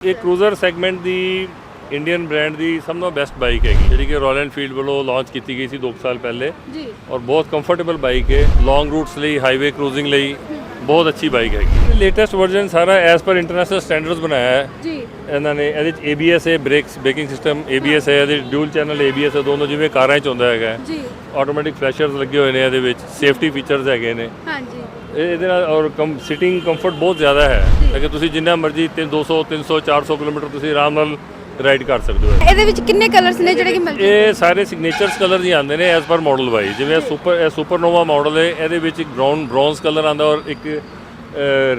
ਇਹ cruiser segment ਦੀ Indian brand ਦੀ ਸਭ ਤੋਂ ਬੈਸਟ ਬਾਈਕ ਹੈਗੀ ਜਿਹੜੀ ਕਿ ਰਾਇਲ ਐਨਫੀਲਡ ਵੱਲੋਂ ਲਾਂਚ ਕੀਤੀ ਗਈ ਸੀ 2 ਸਾਲ ਪਹਿਲੇ। ਜੀ। ਔਰ ਬਹੁਤ ਕੰਫਰਟੇਬਲ ਬਾਈਕ ਹੈ ਲੌਂਗ ਰੂਟਸ ਲਈ ਹਾਈਵੇ ਕਰੂਜ਼ਿੰਗ ਲਈ ਬਹੁਤ ਅੱਛੀ ਬਾਈਕ ਹੈਗੀ। ਲੇਟੈਸਟ ਵਰਜ਼ਨ ਸਾਰਾ ਐਸ ਪਰ ਇੰਟਰਨੈਸ਼ਨਲ ਸਟੈਂਡਰਡਸ ਬਣਾਇਆ ਹੈ। ਜੀ। ਇਹਨਾਂ ਨੇ ਇਹਦੇ ਚ ABS ਹੈ ਬ੍ਰੇਕਸ ਬ੍ਰੇਕਿੰਗ ਸਿਸਟਮ ABS ਹੈ ਇਹਦੇ ਡਿਊਲ ਚੈਨਲ ABS ਹੈ ਦੋਨੋਂ ਜਿਵੇਂ ਕਾਰਾਂ 'ਚ ਹੁੰਦਾ ਹੈਗਾ। ਜੀ। ਆਟੋਮੈਟਿਕ ਫਲੈਸ਼ਰਸ ਲੱਗੇ ਹੋਏ ਨੇ ਇਹਦੇ ਵਿੱਚ ਸੇਫਟੀ ਫੀਚਰਸ ਹੈਗੇ ਨੇ। ਹਾਂਜੀ। ਇਹਦੇ ਨਾਲ ਔਰ ਕਮ ਸਿਟਿੰਗ ਕੰਫਰਟ ਬਹੁਤ ਜ਼ਿਆਦਾ ਹੈ। ਕਿ ਤੁਸੀਂ ਜਿੰਨਾ ਮਰਜ਼ੀ 200 300 400 ਕਿਲੋਮੀਟਰ ਤੁਸੀਂ ਆਰਾਮ ਨਾਲ ਰਾਈਡ ਕਰ ਸਕਦੇ ਹੋ। ਇਹਦੇ ਵਿੱਚ ਕਿੰਨੇ ਕਲਰਸ ਨੇ ਜਿਹੜੇ ਕਿ ਮਿਲ ਇਹ ਸਾਰੇ ਸਿਗਨੇਚਰਸ ਕਲਰ ਹੀ ਆਉਂਦੇ ਨੇ ਐਸ ਪਰ ਮਾਡਲ ਵਾਈਜ਼ ਜਿਵੇਂ ਇਹ ਸੁਪਰ ਇਹ ਸੁਪਰਨੋਵਾ ਮਾਡਲ ਹੈ ਇਹਦੇ ਵਿੱਚ ਇੱਕ ਬ੍ਰਾਊਨ ਬ੍ਰੌਂਜ਼ ਕਲਰ ਆਉਂਦਾ ਔਰ ਇੱਕ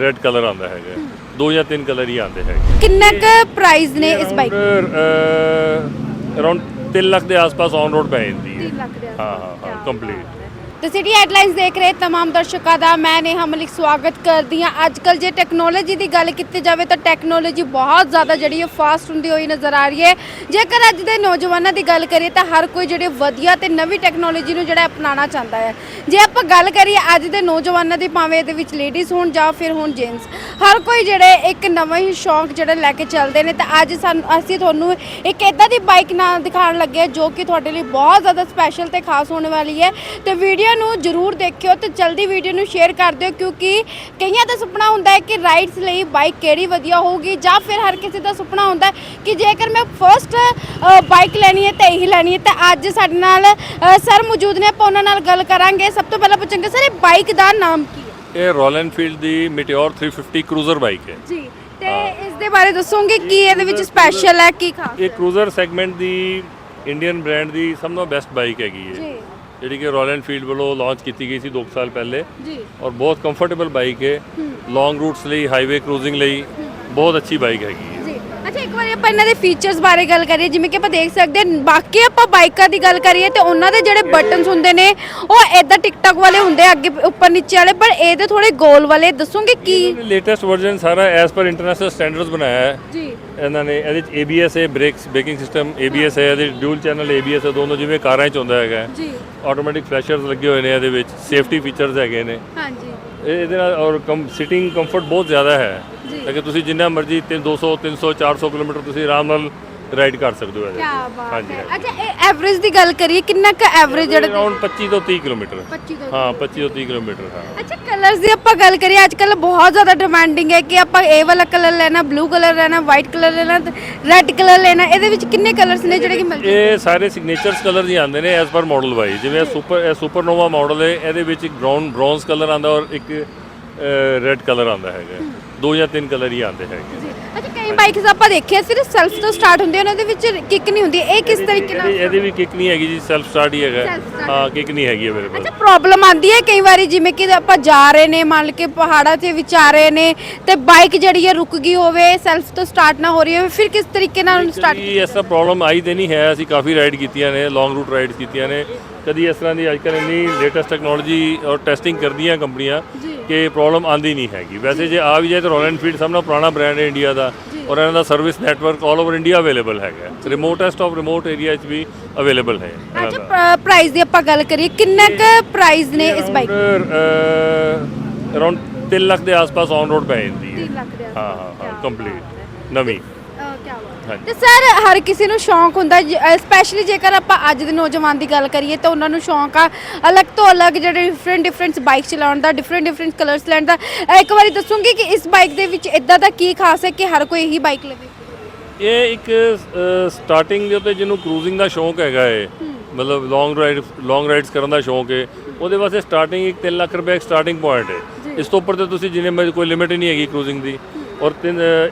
ਰੈੱਡ ਕਲਰ ਆਉਂਦਾ ਹੈਗਾ। ਦੋ ਜਾਂ ਤਿੰਨ ਕਲਰ ਹੀ ਆਉਂਦੇ ਹੈਗੇ। ਕਿੰਨਾ ਕੁ ਪ੍ਰਾਈਸ ਨੇ ਇਸ ਬਾਈਕ ਅਰਾਊਂਡ 3 ਲੱਖ ਦੇ ਆਸ-ਪਾਸ ਔਨ ਰੋਡ ਪੈ ਜਾਂਦੀ ਹੈ। 3 ਲੱਖ ਦੇ ਹਾਂ ਹਾਂ ਹਾਂ ਕੰਪਲੀਟ ਤੇ ਸਿਟੀ ਹੈਡਲਾਈਨਸ ਦੇਖ ਰਹੇ तमाम ਦਰਸ਼ਕਾਂ ਦਾ ਮੈਂ ਨੇਹਾ ਮਲਿਕ ਸਵਾਗਤ ਕਰਦੀ ਹਾਂ ਅੱਜ ਕੱਲ ਜੇ ਟੈਕਨੋਲੋਜੀ ਦੀ ਗੱਲ ਕੀਤੀ ਜਾਵੇ ਤਾਂ ਟੈਕਨੋਲੋਜੀ ਬਹੁਤ ਜ਼ਿਆਦਾ ਜਿਹੜੀ ਹੈ ਫਾਸਟ ਹੁੰਦੀ ਹੋਈ ਨਜ਼ਰ ਆ ਰਹੀ ਹੈ ਜੇਕਰ ਅੱਜ ਦੇ ਨੌਜਵਾਨਾਂ ਦੀ ਗੱਲ ਕਰੀਏ ਤਾਂ ਹਰ ਕੋਈ ਜਿਹੜੇ ਵਧੀਆ ਤੇ ਨਵੀਂ ਟੈਕਨੋਲੋਜੀ ਨੂੰ ਜਿਹੜਾ ਅਪਣਾਉਣਾ ਚਾਹੁੰਦਾ ਹੈ ਜੇ ਆਪਾਂ ਗੱਲ ਕਰੀਏ ਅੱਜ ਦੇ ਨੌਜਵਾਨਾਂ ਦੀ ਭਾਵੇਂ ਇਹਦੇ ਵਿੱਚ ਲੇਡੀਜ਼ ਹੋਣ ਜਾਂ ਫਿਰ ਹੋਣ ਜੈਂਟਸ ਹਰ ਕੋਈ ਜਿਹੜੇ ਇੱਕ ਨਵਾਂ ਹੀ ਸ਼ੌਂਕ ਜਿਹੜਾ ਲੈ ਕੇ ਚੱਲਦੇ ਨੇ ਤਾਂ ਅੱਜ ਸਾਨੂੰ ਅਸੀਂ ਤੁਹਾਨੂੰ ਇੱਕ ਇਦਾਂ ਦੀ ਬਾਈਕ ਨਾਲ ਦਿਖਾਉਣ ਲੱਗੇ ਹਾਂ ਜੋ ਕਿ ਤੁਹਾਡੇ ਲਈ ਬਹੁਤ ਜ਼ਿਆਦਾ ਸਪੈਸ਼ਲ ਤੇ ਖਾਸ ਹੋਣ ਵਾਲੀ ਹੈ ਤੇ ਵੀਡੀਓ ਨੂੰ ਜਰੂਰ ਦੇਖਿਓ ਤੇ ਜਲਦੀ ਵੀਡੀਓ ਨੂੰ ਸ਼ੇਅਰ ਕਰ ਦਿਓ ਕਿਉਂਕਿ ਕਈਆਂ ਦਾ ਸੁਪਨਾ ਹੁੰਦਾ ਹੈ ਕਿ ਰਾਈਡਸ ਲਈ ਬਾਈਕ ਕਿਹੜੀ ਵਧੀਆ ਹੋਊਗੀ ਜਾਂ ਫਿਰ ਹਰ ਕਿਸੇ ਦਾ ਸੁਪਨਾ ਹੁੰਦਾ ਹੈ ਕਿ ਜੇਕਰ ਮੈਂ ਫਰਸਟ ਬਾਈਕ ਲੈਣੀ ਹੈ ਤਾਂ ਇਹੀ ਲੈਣੀ ਹੈ। ਤਾਂ ਅੱਜ ਸਾਡੇ ਨਾਲ ਸਰ ਮੌਜੂਦ ਨੇ ਆਪਾਂ ਉਹਨਾਂ ਨਾਲ ਗੱਲ ਕਰਾਂਗੇ। ਸਭ ਤੋਂ ਪਹਿਲਾਂ ਪੁੱਛਾਂਗੇ ਸਰ ਇਹ ਬਾਈਕ ਦਾ ਨਾਮ ਕੀ ਹੈ? ਇਹ ਰਾਇਲ ਐਨਫੀਲਡ ਦੀ ਮਿਟਿਓਰ 350 ਕਰੂਜ਼ਰ ਬਾਈਕ ਹੈ। ਜੀ ਤੇ ਇਸ ਦੇ ਬਾਰੇ ਦੱਸੋਗੇ ਕੀ ਇਹਦੇ ਵਿੱਚ ਸਪੈਸ਼ਲ ਹੈ ਕੀ ਖਾਸ ਇਹ ਕਰੂਜ਼ਰ ਸੈਗਮੈਂਟ ਦੀ ਇੰਡੀਅਨ ਬ੍ਰਾਂਡ ਦੀ ਸਭ ਤੋਂ ਬੈਸਟ ਬਾਈਕ ਹੈਗੀ ਹੈ। ਜੀ। ਜਿਹੜੀ ਕਿ ਰਾਇਲ ਐਨਫੀਲਡ ਵੱਲੋਂ ਲਾਂਚ ਕੀਤੀ ਗਈ ਸੀ 2 ਸਾਲ ਪਹਿਲੇ। ਜੀ। ਔਰ ਬਹੁਤ ਕੰਫਰਟੇਬਲ ਬਾਈਕ ਹੈ। ਲੌਂਗ ਰੂਟਸ ਲਈ ਹਾਈਵੇ ਕਰੂਜ਼ਿੰਗ ਲਈ ਬਹੁਤ ਅੱਛੀ ਬਾਈਕ ਹੈਗੀ। ਇੱਕ ਵਾਰੀ ਆਪਾਂ ਇਹਨਾਂ ਦੇ ਫੀਚਰਸ ਬਾਰੇ ਗੱਲ ਕਰੀਏ ਜਿਵੇਂ ਕਿ ਆਪਾਂ ਦੇਖ ਸਕਦੇ ਹਾਂ ਬਾਕੀ ਆਪਾਂ ਬਾਈਕਾਂ ਦੀ ਗੱਲ ਕਰੀਏ ਤੇ ਉਹਨਾਂ ਦੇ ਜਿਹੜੇ ਬਟਨਸ ਹੁੰਦੇ ਨੇ ਉਹ ਇਦਾਂ ਟਿਕਟਕ ਵਾਲੇ ਹੁੰਦੇ ਆ, ਅੱਗੇ ਉੱਪਰ ਨੀਚੇ ਵਾਲੇ ਪਰ ਇਹਦੇ ਥੋੜੇ ਗੋਲ ਵਾਲੇ ਦੱਸੋਗੇ ਕੀ? ਲੇਟੈਸਟ ਵਰਜ਼ਨ ਸਾਰਾ ਐਸ ਪਰ ਇੰਟਰਨੈਸ਼ਨਲ ਸਟੈਂਡਰਡਸ ਬਣਾਇਆ ਹੈ। ਜੀ। ਇਹਨਾਂ ਨੇ ਇਹਦੇ ਚ ABS ਹੈ ਬ੍ਰੇਕਸ ਬ੍ਰੇਕਿੰਗ ਸਿਸਟਮ ABS ਹੈ। ਇਹਦੇ ਡਿਊਲ ਚੈਨਲ ABS ਹੈ ਦੋਨੋਂ ਜਿਵੇਂ ਕਾਰਾਂ 'ਚ ਹੁੰਦਾ ਹੈਗਾ। ਜੀ। ਆਟੋਮੈਟਿਕ ਫਲੈਸ਼ਰਸ ਲੱਗੇ ਹੋਏ ਨੇ ਇਹਦੇ ਵਿੱਚ ਸੇਫਟੀ ਫੀਚਰਸ ਹੈਗੇ ਨੇ। ਹਾਂਜੀ। ਇਹ- ਇਹਦੇ ਨਾਲ ਔਰ ਕਮ ਸਿਟਿੰਗ ਕੰਫਰਟ ਬਹੁਤ ਜ਼ਿਆਦਾ ਹੈ। ਜੀ। ਕਿ ਤੁਸੀਂ ਜਿੰਨਾ ਮਰਜ਼ੀ 200 300 400 ਕਿਲੋਮੀਟਰ ਤੁਸੀਂ ਆਰਾਮ ਨਾਲ ਰਾਈਡ ਕਰ ਸਕਦੇ ਹੋ ਇਹਦੇ ਕੀ ਚ। ਬਾਤ ਹਾਂਜੀ, ਹੈ। ਅੱਛਾ ਇਹ ਐਵਰੇਜ ਦੀ ਗੱਲ ਕਰੀਏ ਕਿੰਨਾ ਕੁ ਐਵਰੇਜ ਜਿਹੜਾ ਅਰਾਊਂਡ 25 ਤੋਂ 30 ਕਿਲੋਮੀਟਰ। 25 ਤੋਂ ਹਾਂ 25 ਤੋਂ 30 ਕਿਲੋਮੀਟਰ ਹਾਂ। ਅੱਛਾ ਕਲਰਸ ਦੀ ਆਪਾਂ ਗੱਲ ਕਰੀਏ ਅੱਜ ਕੱਲ ਬਹੁਤ ਜ਼ਿਆਦਾ ਡਿਮਾਂਡਿੰਗ ਹੈ ਕਿ ਆਪਾਂ ਇਹ ਵਾਲਾ ਕਲਰ ਲੈਣਾ ਬਲੂ ਕਲਰ ਲੈਣਾ ਵਾਈਟ ਕਲਰ ਲੈਣਾ ਰੈੱਡ ਕਲਰ ਲੈਣਾ। ਇਹਦੇ ਵਿੱਚ ਕਿੰਨੇ ਕਲਰਸ ਨੇ ਜਿਹੜੇ ਕਿ ਮਿਲ ਇਹ ਸਾਰੇ ਸਿਗਨੇਚਰਸ ਕਲਰ ਹੀ ਆਉਂਦੇ ਨੇ ਐਸ ਪਰ ਮਾਡਲ ਵਾਈਜ਼ ਜਿਵੇਂ ਸੁਪਰ ਇਹ ਸੁਪਰਨੋਵਾ ਮਾਡਲ ਹੈ ਇਹਦੇ ਵਿੱਚ ਇੱਕ ਬ੍ਰਾਊਨ ਬ੍ਰੌਂਜ਼ ਕਲਰ ਆਉਂਦਾ ਔਰ ਇੱਕ ਰੈੱਡ ਕਲਰ ਆਉਂਦਾ ਹੈਗਾ। ਦੋ ਜਾਂ ਤਿੰਨ ਕਲਰ ਹੀ ਆਉਂਦੇ ਹੈਗੇ। ਅੱਛਾ ਕਈ ਬਾਈਕਸ ਆਪਾਂ ਦੇਖਿਆ ਸਿਰਫ ਸੈਲਫ ਤੋਂ ਸਟਾਰਟ ਹੁੰਦੇ ਉਹਨਾਂ ਦੇ ਵਿੱਚ ਕਿੱਕ ਨਹੀਂ ਹੁੰਦੀ। ਇਹ ਕਿਸ ਤਰੀਕੇ ਨਾਲ ਇਹਦੇ ਇਹਦੇ ਵੀ ਕਿੱਕ ਨਹੀਂ ਹੈਗੀ ਜੀ ਸੈਲਫ ਸਟਾਰਟ ਹੀ ਹੈਗਾ। Self start ਹਾਂ ਕਿੱਕ ਨਹੀਂ ਹੈਗੀ ਅਵੇਲੇਬਲ ਅੱਛਾ ਪ੍ਰੋਬਲਮ ਆਂਦੀ ਹੈ ਕਈ ਵਾਰੀ ਜਿਵੇਂ ਕਿ ਆਪਾਂ ਜਾ ਰਹੇ ਨੇ ਮੰਨ ਕੇ ਪਹਾੜਾਂ ਤੇ ਵਿਚਾ ਰਹੇ ਨੇ ਤੇ ਬਾਈਕ ਜਿਹੜੀ ਹੈ ਰੁਕ ਗਈ ਹੋਵੇ ਸੈਲਫ ਤੋਂ ਸਟਾਰਟ ਨਾ ਹੋ ਰਹੀ ਹੋਵੇ ਫਿਰ ਕਿਸ ਤਰੀਕੇ ਨਾਲ ਉਹਨੂੰ ਸਟਾਰਟ ਕਦੀ ਐਸਾ ਪ੍ਰੋਬਲਮ ਆਈ ਤੇ ਨਹੀਂ ਹੈ। ਅਸੀਂ ਕਾਫੀ ਰਾਈਡ ਕੀਤੀਆਂ ਨੇ ਲੌਂਗ ਰੂਟ ਰਾਈਡਸ ਕੀਤੀਆਂ ਨੇ। ਕਦੀ ਇਸ ਤਰ੍ਹਾਂ ਦੀ ਅੱਜਕੱਲ੍ਹ ਇੰਨੀ ਲੇਟੈਸਟ ਟੈਕਨੋਲੋਜੀ ਔਰ ਟੈਸਟਿੰਗ ਕਰਦੀਆਂ ਕੰਪਨੀਆਂ। ਕਿ ਪ੍ਰੋਬਲਮ ਆਂਦੀ ਨਹੀਂ ਹੈਗੀ। ਵੈਸੇ ਜੇ ਆ ਵੀ ਜਾਏ ਤਾਂ ਰਾਇਲ ਐਨਫੀਲਡ ਸਭ ਨਾਲੋਂ ਪੁਰਾਣਾ ਬ੍ਰਾਂਡ ਹੈ ਇੰਡੀਆ ਦਾ ਔਰ ਇਹਨਾਂ ਦਾ service network all over India available ਹੈਗਾ। ਰਿਮੋਟੈਸਟ ਆਫ ਰਿਮੋਟ ਏਰੀਆ 'ਚ ਵੀ ਅਵੇਲੇਬਲ ਹੈ ਅੱਛਾ ਪ੍ਰਾਈਸ ਦੀ ਆਪਾਂ ਗੱਲ ਕਰੀਏ ਕਿੰਨਾ ਕੁ ਪ੍ਰਾਈਸ ਨੇ ਇਸ ਬਾਈਕ ਅਰਾਊਂਡ 3 ਲੱਖ ਦੇ ਆਸ-ਪਾਸ ਔਨ ਰੋਡ ਪੈ ਜਾਂਦੀ ਹੈ। 3 ਲੱਖ ਦੇ ਹਾਂ ਹਾਂ ਹਾਂ ਕੰਪਲੀਟ ਨਵੀਂ। ਹਾਂਜੀ। ਤੇ ਸਰ ਹਰ ਕਿਸੇ ਨੂੰ ਸ਼ੌਂਕ ਹੁੰਦਾ ਸਪੈਸ਼ਲੀ ਜੇਕਰ ਆਪਾਂ ਅੱਜ ਦੇ ਨੌਜਵਾਨ ਦੀ ਗੱਲ ਕਰੀਏ ਤਾਂ ਉਹਨਾਂ ਨੂੰ ਸ਼ੌਂਕ ਆ ਅਲੱਗ ਤੋਂ ਅਲੱਗ ਜਿਹੜੇ ਡਿਫਰੈਂਟ ਡਿਫਰੈਂਟ ਬਾਈਕ ਚਲਾਉਣ ਦਾ ਡਿਫਰੈਂਟ ਡਿਫਰੈਂਟ ਕਲਰਸ ਲੈਣ ਦਾ। ਇੱਕ ਵਾਰੀ ਦੱਸੂਗੀ ਕਿ ਇਸ ਬਾਈਕ ਦੇ ਵਿੱਚ ਇਦਾਂ ਦਾ ਕੀ ਖਾਸ ਹੈ ਕਿ ਹਰ ਕੋਈ ਇਹੀ ਬਾਈਕ ਲਵੇ? ਇਹ ਇੱਕ ਸਟਾਰਟਿੰਗ ਦੇ ਉੱਤੇ ਜਿਹਨੂੰ ਕਰੂਜ਼ਿੰਗ ਦਾ ਸ਼ੌਂਕ ਹੈਗਾ ਏ। ਮਤਲਬ ਲੌਂਗ ਰਾਈਡ ਲੌਂਗ ਰਾਈਡਸ ਕਰਨ ਦਾ ਸ਼ੌਂਕ ਹੈ ਉਹਦੇ ਵਾਸਤੇ ਸਟਾਰਟਿੰਗ ਇੱਕ 3 ਲੱਖ ਰੁਪਏ ਸਟਾਰਟਿੰਗ ਪੁਆਇੰਟ ਹੈ ਇਸ ਤੋਂ ਉੱਪਰ ਤੇ ਤੁਸੀਂ ਜਿੰਨੇ ਮਰਜ਼ੀ ਕੋਈ ਲਿਮਿਟ ਹੀ ਨਹੀਂ ਹੈਗੀ ਕਰੂਜ਼ਿੰਗ ਦੀ। ਔਰ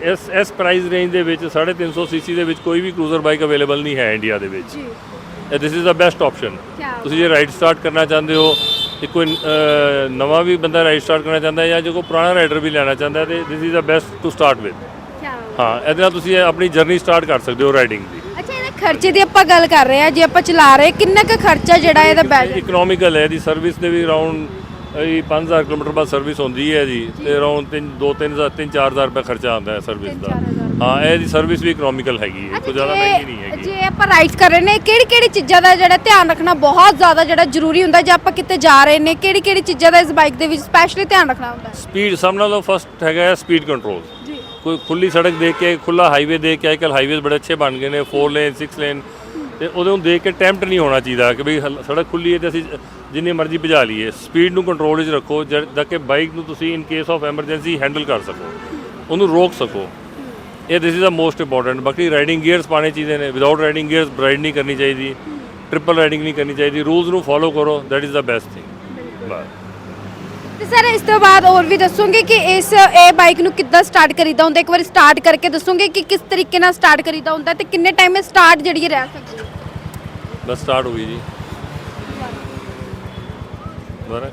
ਇਸ ਇਸ ਪ੍ਰਾਈਸ ਰੇਂਜ ਦੇ ਵਿੱਚ 350 ਸੀਸੀ ਦੇ ਵਿੱਚ ਕੋਈ ਵੀ ਕਰੂਜ਼ਰ ਬਾਈਕ ਅਵੇਲੇਬਲ ਨਹੀਂ ਹੈ ਇੰਡੀਆ ਦੇ ਵਿੱਚ। ਜੀ। This is the best option ਤੁਸੀਂ ਜੇ ਰਾਈਡ ਸਟਾਰਟ ਕਰਨਾ ਚਾਹੁੰਦੇ ਹੋ ਤੇ ਕੋਈ ਨਵਾਂ ਵੀ ਬੰਦਾ ਰਾਈਡ ਸਟਾਰਟ ਕਰਨਾ ਚਾਹੁੰਦਾ ਹੈ ਜਾਂ ਜੇ ਕੋਈ ਪੁਰਾਣਾ ਰਾਈਡਰ ਵੀ ਲੈਣਾ ਚਾਹੁੰਦਾ ਹੈ ਤੇ this is the best to start with ਹਾਂ ਇਹਦੇ ਨਾਲ ਤੁਸੀਂ ਆਪਣੀ ਜਰਨੀ ਸਟਾਰਟ ਕਰ ਸਕਦੇ ਹੋ ਰਾਈਡਿੰਗ ਦੀ। ਅੱਛਾ ਇਹਦੇ ਖਰਚੇ ਦੀ ਆਪਾਂ ਗੱਲ ਕਰ ਰਹੇ ਆ ਜੇ ਆਪਾਂ ਚਲਾ ਰਹੇ ਕਿੰਨਾ ਕੁ ਖਰਚਾ ਜਿਹੜਾ ਇਹਦਾ ਬੈਠ ਇਕਨੋਮਿਕਲ ਹੈ ਦੀ ਸਰਵਿਸ ਦੇ ਵੀ ਅਰਾਊਂਡ ਇਹ 5000 ਕਿਲੋਮੀਟਰ ਬਾਅਦ ਸਰਵਿਸ ਹੁੰਦੀ ਹੈ ਜੀ ਤੇ ਅਰਾਊਂਡ 3 2 3000 3 4000 ਰੁਪਏ ਖਰਚਾ ਆਉਂਦਾ ਹੈ ਸਰਵਿਸ ਦਾ। ਹਾਂ ਇਹ ਦੀ ਸਰਵਿਸ ਵੀ ਇਕਨੋਮਿਕਲ ਹੈਗੀ ਹੈ ਕੋਈ ਜ਼ਿਆਦਾ ਮਹਿੰਗੀ ਨਹੀਂ ਹੈਗੀ। ਜੇ ਆਪਾਂ ਰਾਈਡ ਕਰ ਰਹੇ ਨੇ ਕਿਹੜੀ ਕਿਹੜੀ ਚੀਜ਼ਾਂ ਦਾ ਜਿਹੜਾ ਧਿਆਨ ਰੱਖਣਾ ਬਹੁਤ ਜ਼ਿਆਦਾ ਜਿਹੜਾ ਜ਼ਰੂਰੀ ਹੁੰਦਾ ਜੇ ਆਪਾਂ ਕਿਤੇ ਜਾ ਰਹੇ ਨੇ ਕਿਹੜੀ ਕਿਹੜੀ ਚੀਜ਼ਾਂ ਦਾ ਇਸ ਬਾਈਕ ਦੇ ਵਿੱਚ ਸਪੈਸ਼ਲੀ ਧਿਆਨ ਰੱਖਣਾ ਹੁੰਦਾ ਸਪੀਡ ਸਭ ਨਾਲੋਂ ਫਸਟ ਹੈਗਾ ਸਪੀਡ ਕੰਟਰੋਲ ਜੀ। ਕੋਈ ਖੁੱਲੀ ਸੜਕ ਦੇਖ ਕੇ ਖੁੱਲਾ ਹਾਈਵੇ ਦੇਖ ਕੇ ਅੱਜਕੱਲ ਹਾਈਵੇਜ਼ ਬੜੇ ਅੱਛੇ ਬਣ ਗਏ ਨੇ 4 ਲੇਨ 6 ਲੇਨ ਤੇ ਉਹਦੇ ਨੂੰ ਦੇਖ ਕੇ ਟੈਂਪਟ ਨਹੀਂ ਹੋਣਾ ਚਾਹੀਦਾ ਕਿ ਵੀ ਹਲ- ਸੜਕ ਖੁੱਲੀ ਹੈ ਤੇ ਅਸੀਂ ਜਿੰਨੀ ਮਰਜ਼ੀ ਭਜਾ ਲਈਏ ਸਪੀਡ ਨੂੰ ਕੰਟਰੋਲ ਵਿੱਚ ਰੱਖੋ ਜਦ ਕਿ ਬਾਈਕ ਨੂੰ ਤੁਸੀਂ in case of emergency handle ਕਰ ਸਕੋ ਉਹਨੂੰ ਰੋਕ ਸਕੋ। ਇਹ this is the most important ਬਾਕੀ ਰਾਈਡਿੰਗ ਗੀਅਰਸ ਪਾਣੇ ਚਾਹੀਦੇ ਨੇ। ਵਿਦਆਊਟ ਰਾਈਡਿੰਗ ਗੀਅਰਸ ਰਾਈਡ ਨਹੀਂ ਕਰਨੀ ਚਾਹੀਦੀ। ਟ੍ਰਿਪਲ ਰਾਈਡਿੰਗ ਨਹੀਂ ਕਰਨੀ ਚਾਹੀਦੀ। ਰੂਲਸ ਨੂੰ ਫੋਲੋ ਕਰੋ। That is the best thing ਬਸ ਤੇ ਸਰ ਇਸ ਤੋਂ ਬਾਅਦ ਹੋਰ ਵੀ ਦੱਸੋਗੇ ਕਿ ਇਸ ਇਹ ਬਾਈਕ ਨੂੰ ਕਿੱਦਾਂ ਸਟਾਰਟ ਕਰੀਦਾ ਹੁੰਦਾ? ਇੱਕ ਵਾਰੀ ਸਟਾਰਟ ਕਰਕੇ ਦੱਸੋਗੇ ਕਿ ਕਿਸ ਤਰੀਕੇ ਨਾਲ ਸਟਾਰਟ ਕਰੀਦਾ ਹੁੰਦਾ ਤੇ ਕਿੰਨੇ ਟਾਈਮ ਵਿੱਚ ਸਟਾਰਟ ਜਿਹੜੀ ਹੈ ਰਹਿ ਸਕਦੀ ਬਸ ਸਟਾਰਟ ਹੋ ਗਈ ਜੀ। ਬਰਾ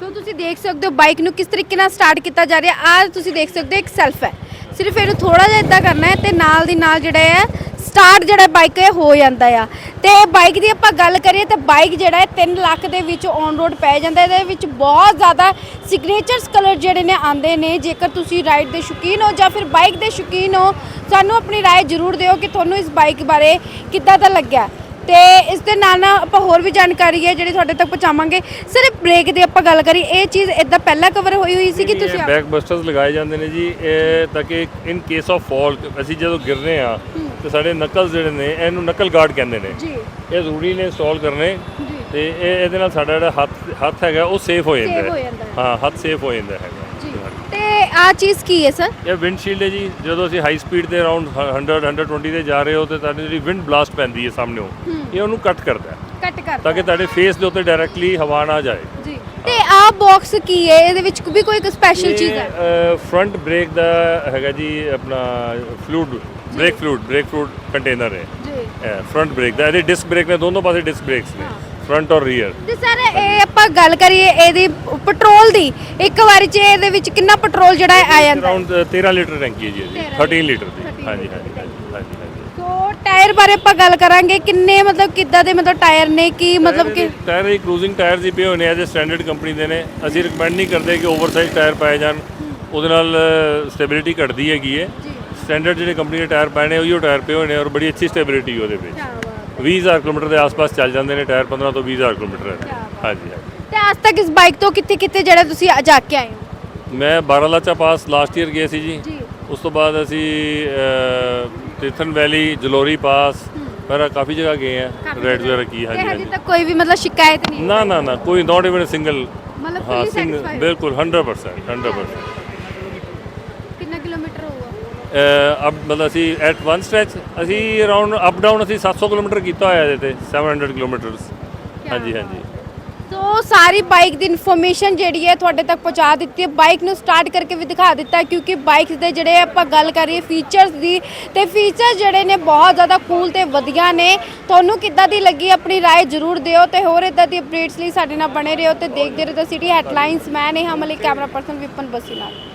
ਸੋ ਤੁਸੀਂ ਦੇਖ ਸਕਦੇ ਹੋ ਬਾਈਕ ਨੂੰ ਕਿਸ ਤਰੀਕੇ ਨਾਲ ਸਟਾਰਟ ਕੀਤਾ ਜਾ ਰਿਹਾ ਆ ਤੁਸੀਂ ਦੇਖ ਸਕਦੇ ਹੋ ਇੱਕ ਸੈਲਫ ਹੈ ਸਿਰਫ ਇਹਨੂੰ ਥੋੜਾ ਜਿਹਾ ਇਦਾਂ ਕਰਨਾ ਹੈ ਤੇ ਨਾਲ ਦੀ ਨਾਲ ਜਿਹੜਾ ਹੈ ਸਟਾਰਟ ਜਿਹੜਾ ਬਾਈਕ ਹੈ ਹੋ ਜਾਂਦਾ ਆ ਤੇ ਬਾਈਕ ਦੀ ਆਪਾਂ ਗੱਲ ਕਰੀਏ ਤਾਂ ਬਾਈਕ ਜਿਹੜਾ ਹੈ 3 ਲੱਖ ਦੇ ਵਿੱਚ ਔਨ ਰੋਡ ਪੈ ਜਾਂਦਾ ਇਹਦੇ ਵਿੱਚ ਬਹੁਤ ਜ਼ਿਆਦਾ ਸਿਗਨੇਚਰਸ ਕਲਰ ਜਿਹੜੇ ਨੇ ਆਂਦੇ ਨੇ ਜੇਕਰ ਤੁਸੀਂ ਰਾਈਡ ਦੇ ਸ਼ੌਕੀਨ ਹੋ ਜਾਂ ਫਿਰ ਬਾਈਕ ਦੇ ਸ਼ੌਕੀਨ ਹੋ ਸਾਨੂੰ ਆਪਣੀ رائے ਜ਼ਰੂਰ ਦਿਓ ਕਿ ਤੁਹਾਨੂੰ ਇਸ ਬਾਈਕ ਬਾਰੇ ਕਿੱਦਾਂ ਦਾ ਲੱਗਿਆ ਤੇ ਇਸ ਦੇ ਨਾਲ ਨਾਲ ਆਪਾਂ ਹੋਰ ਵੀ ਜਾਣਕਾਰੀ ਹੈ ਜਿਹੜੀ ਤੁਹਾਡੇ ਤੱਕ ਪਹੁੰਚਾਵਾਂਗੇ। ਸਰ ਬ੍ਰੇਕ ਦੀ ਆਪਾਂ ਗੱਲ ਕਰੀ ਇਹ ਚੀਜ਼ ਇਦਾਂ ਪਹਿਲਾਂ ਕਵਰ ਹੋਈ ਹੋਈ ਸੀ ਕਿ ਤੁਸੀਂ ਬੈਕ ਬਸਟਰਸ ਲਗਾਏ ਜਾਂਦੇ ਨੇ ਜੀ ਇਹ ਤਾਂ ਕਿ ਇਨ ਕੇਸ ਆਫ ਫਾਲ ਅਸੀਂ ਜਦੋਂ ਗਿਰਨੇ ਆ ਤੇ ਸਾਡੇ ਨਕਲ ਜਿਹੜੇ ਨੇ ਇਹਨੂੰ ਨਕਲ ਗਾਰਡ ਕਹਿੰਦੇ ਨੇ। ਜੀ। ਇਹ ਜ਼ਰੂਰੀ ਨੇ ਇੰਸਟਾਲ ਕਰਨੇ ਤੇ ਇਹ ਇਹਦੇ ਨਾਲ ਸਾਡਾ ਜਿਹੜਾ ਹੱਥ ਹੱਥ ਹੈਗਾ ਉਹ ਸੇਫ ਹੋ ਜਾਂਦਾ ਹੋ। ਹੈ ਹੈ। ਹਾਂ ਹੱਥ ਸੇਫ ਹੋ ਜਾਂਦਾ ਤੇ ਆ ਚੀਜ਼ ਕੀ ਹੈ ਸਰ? ਇਹ ਵਿੰਡਸ਼ੀਲਡ ਹੈ ਜੀ। ਜਦੋਂ ਅਸੀਂ ਹਾਈ ਸਪੀਡ ਤੇ ਅਰਾਊਂਡ 100 120 ਤੇ ਜਾ ਰਹੇ ਹੋ ਤੇ ਤੁਹਾਡੀ ਜਿਹੜੀ ਵਿੰਡ ਬਲਾਸਟ ਪੈਂਦੀ ਹੈ ਸਾਹਮਣੋਂ ਇਹ ਉਹਨੂੰ ਕੱਟ ਕਰਦਾ ਹੈ। ਕੱਟ ਕਰ ਤਾਂ ਕਿ ਤੁਹਾਡੇ ਫੇਸ ਦੇ ਉੱਤੇ ਡਾਇਰੈਕਟਲੀ ਹਵਾ ਨਾ ਜਾਏ। ਜੀ। ਤੇ ਆ ਬਾਕਸ ਕੀ ਹੈ? ਇਹਦੇ ਵਿੱਚ ਵੀ ਕੋਈ ਸਪੈਸ਼ਲ ਚੀਜ਼ ਹੈ? ਫਰੰਟ ਬ੍ਰੇਕ ਦਾ ਹੈਗਾ ਜੀ ਆਪਣਾ fluid brake fluid brake fluid container ਹੈ। ਜੀ। ਫਰੰਟ ਬ੍ਰੇਕ ਦਾ। ਇਹਦੇ ਡਿਸਕ ਬ੍ਰੇਕ ਨੇ ਦੋਨੋਂ ਪਾਸੇ ਡਿਸਕ ਬ੍ਰੇਕਸ ਨੇ। ਫਰੰਟ ਔਰ ਰੀਅਰ ਤੇ ਸਰ ਇਹ ਆਪਾਂ ਗੱਲ ਕਰੀਏ ਇਹਦੀ ਪੈਟਰੋਲ ਦੀ। ਇੱਕ ਵਾਰੀ ਚ ਇਹਦੇ ਵਿੱਚ ਕਿੰਨਾ ਪੈਟਰੋਲ ਜਿਹੜਾ ਹੈ ਆ ਜਾਂਦਾ? ਹੈ? ਅਰਾਊਂਡ 13 ਲੀਟਰ ਟੈਂਕੀ ਹੈ ਜੀ ਇਹਦੀ। 13 13 ਲੀਟਰ ਦੀ। 13 ਹਾਂਜੀ ਹਾਂਜੀ ਹਾਂਜੀ ਹਾਂਜੀ ਹਾਂਜੀ। ਸੋ ਟਾਇਰ ਬਾਰੇ ਆਪਾਂ ਗੱਲ ਕਰਾਂਗੇ ਕਿੰਨੇ ਮਤਲਬ ਕਿੱਦਾਂ ਦੇ ਮਤਲਬ ਟਾਇਰ ਨੇ ਕੀ ਮਤਲਬ ਕਿ ਟਾਇਰ ਇਹ ਕ੍ਰੂਜ਼ਿੰਗ ਟਾਇਰ ਹੀ ਪਏ ਹੋਏ ਨੇ ਐਜ਼ ਸਟੈਂਡਰਡ ਕੰਪਨੀ ਦੇ ਨੇ। ਅਸੀਂ ਰეკਮੈਂਡ ਨਹੀਂ ਕਰਦੇ ਕਿ ਓਵਰਸਾਈਜ਼ ਟਾਇਰ ਪਾਏ ਜਾਣ। ਉਹਦੇ ਨਾਲ ਸਟੇਬਿਲਿਟੀ ਘਟਦੀ ਹੈਗੀ ਹੈ। ਜੀ। ਸਟੈਂਡਰਡ ਜਿਹੜੇ ਕੰਪਨੀ ਦੇ ਟਾਇਰ ਪਾਏ ਨੇ ਉਹੀਓ ਟਾਇਰ ਪਏ ਹੋਏ ਨੇ ਔਰ ਬੜੀ ਅੱਛੀ ਸਟੇਬਿਲਿਟੀ ਉਹਦੇ ਵਿੱਚ। 20000 ਕਿਲੋਮੀਟਰ ਦੇ ਆਸ-ਪਾਸ ਚੱਲ ਜਾਂਦੇ ਨੇ ਟਾਇਰ 15 ਤੋਂ 20000 ਕਿਲੋਮੀਟਰ ਹੈ। ਕਿਆ ਬਾਤ। ਹਾਂਜੀ ਹਾਂਜੀ। ਤੇ ਅੱਜ ਤੱਕ ਇਸ ਬਾਈਕ ਤੋਂ ਕਿੱਥੇ ਕਿੱਥੇ ਜਿਹੜਾ ਤੁਸੀਂ ਜਾ ਕੇ ਆਏ ਹੋ? ਮੈਂ ਬਾਰਾਲਾਚਾ ਪਾਸ ਲਾਸਟ ਈਅਰ ਗਏ ਸੀ ਜੀ। ਜੀ। ਉਸ ਤੋਂ ਬਾਅਦ ਅਸੀਂ ਅਹ, ਤੀਰਥਨ ਵੈਲੀ ਜਲੋਰੀ ਪਾਸ ਮੇਰਾ ਕਾਫੀ ਜਗ੍ਹਾ ਗਏ ਆ ਰੈਡ ਵਗੈਰਾ ਕੀ ਤੇ ਹਾਂਜੀ ਹਜੇ ਹਾਂਜੀ। ਤੱਕ ਕੋਈ ਵੀ ਮਤਲਬ ਸ਼ਿਕਾਇਤ ਨਹੀਂ ਨਾ ਨਾ ਨਾ ਕੋਈ ਨਾਟ ਇਵਨ ਸਿੰਗਲ ਮਤਲਬ ਹਾਂ ਫੁੱਲੀ ਸਿੰਗਲ ਸੈਟੀਸਫਾਈਡ ਬਿਲਕੁਲ 100% 100% ਕਿੰਨਾ ਕਿਲੋਮੀਟਰ ਹੋਊਗਾ? ਅਬ ਮਤਲਬ ਅਸੀਂ ਐਟ ਵਨ ਸਟ੍ਰੈਚ ਅਸੀਂ ਅਰਾਊਂਡ ਅਪ ਡਾਊਨ ਅਸੀਂ 700 ਕਿਲੋਮੀਟਰ ਕੀਤਾ ਹੋਇਆ ਇਹਦੇ ਤੇ 700 ਕਿਲੋਮੀਟਰਸ ਹਾਂਜੀ ਹਾਂਜੀ ਸੋ ਸਾਰੀ ਬਾਈਕ ਦੀ ਇਨਫੋਰਮੇਸ਼ਨ ਜਿਹੜੀ ਹੈ ਤੁਹਾਡੇ ਤੱਕ ਪਹੁੰਚਾ ਦਿੱਤੀ ਹੈ ਬਾਈਕ ਨੂੰ ਸਟਾਰਟ ਕਰਕੇ ਵੀ ਦਿਖਾ ਦਿੱਤਾ ਹੈ ਕਿਉਂਕਿ ਬਾਈਕਸ ਦੇ ਜਿਹੜੇ ਆਪਾਂ ਗੱਲ ਕਰੀਏ ਫੀਚਰਸ ਦੀ ਤੇ ਫੀਚਰ ਜਿਹੜੇ ਨੇ ਬਹੁਤ ਜ਼ਿਆਦਾ ਕੂਲ ਤੇ ਵਧੀਆ ਨੇ ਤੁਹਾਨੂੰ ਕਿੱਦਾਂ ਦੀ ਲੱਗੀ ਆਪਣੀ رائے ਜ਼ਰੂਰ ਦਿਓ ਤੇ ਹੋਰ ਇਦਾਂ ਦੀ ਅਪਡੇਟਸ ਲਈ ਸਾਡੇ ਨਾਲ ਬਣੇ ਰਹੋ ਤੇ ਦੇਖਦੇ ਰਹੋ ਤਾਂ ਸਿਟੀ ਹੈਡਲਾਈਨਸ ਮੈਂ ਨੇ ਹਮਲੇ ਕੈਮਰਾ ਪਰਸਨ ਵਿਪਨ ਬਸੀ ਨਾਲ